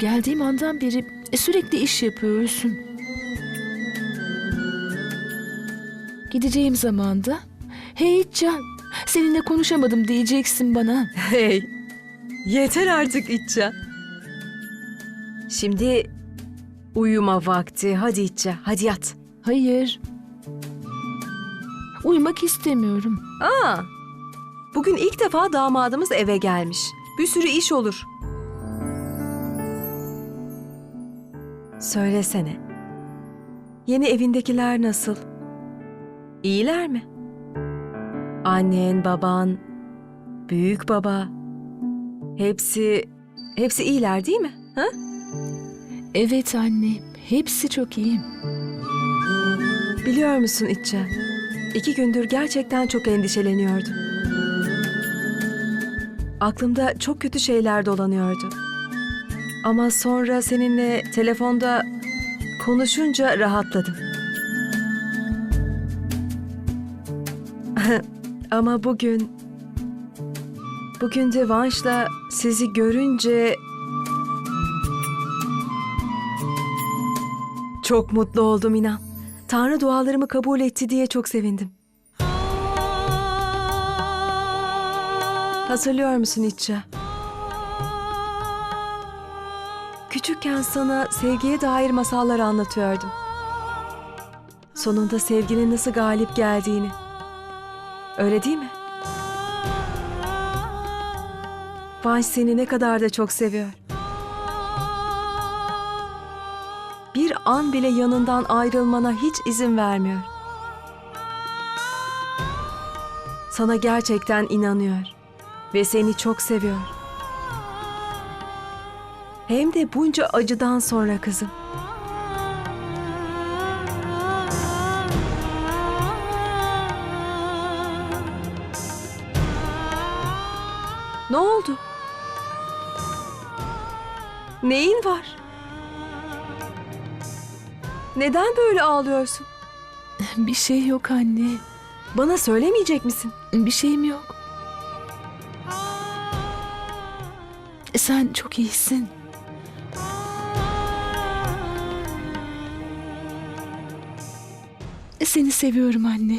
Geldiğim andan beri sürekli iş yapıyorsun. Gideceğim zamanda, hey Can, seninle konuşamadım diyeceksin bana. Hey, yeter artık İtça. Şimdi uyuma vakti. Hadi İtça, hadi yat. Hayır. Uyumak istemiyorum. Aa, bugün ilk defa damadımız eve gelmiş. Bir sürü iş olur. Söylesene. Yeni evindekiler nasıl? İyiler mi? Annen, baban, büyük baba. Hepsi, hepsi iyiler değil mi? Ha? Evet anne, hepsi çok iyi. Biliyor musun İtça? İki gündür gerçekten çok endişeleniyordum. Aklımda çok kötü şeyler dolanıyordu. Ama sonra seninle telefonda konuşunca rahatladım. Ama bugün... Bugün de Vanş'la sizi görünce... Çok mutlu oldum inan. Tanrı dualarımı kabul etti diye çok sevindim. Hatırlıyor musun İtça? Küçükken sana sevgiye dair masallar anlatıyordum. Sonunda sevginin nasıl galip geldiğini. Öyle değil mi? Vanş seni ne kadar da çok seviyor. Bir an bile yanından ayrılmana hiç izin vermiyor. Sana gerçekten inanıyor ve seni çok seviyor. Hem de bunca acıdan sonra kızım. Ne oldu? Neyin var? Neden böyle ağlıyorsun? Bir şey yok anne. Bana söylemeyecek misin? Bir şeyim yok. Sen çok iyisin. Seni seviyorum anne.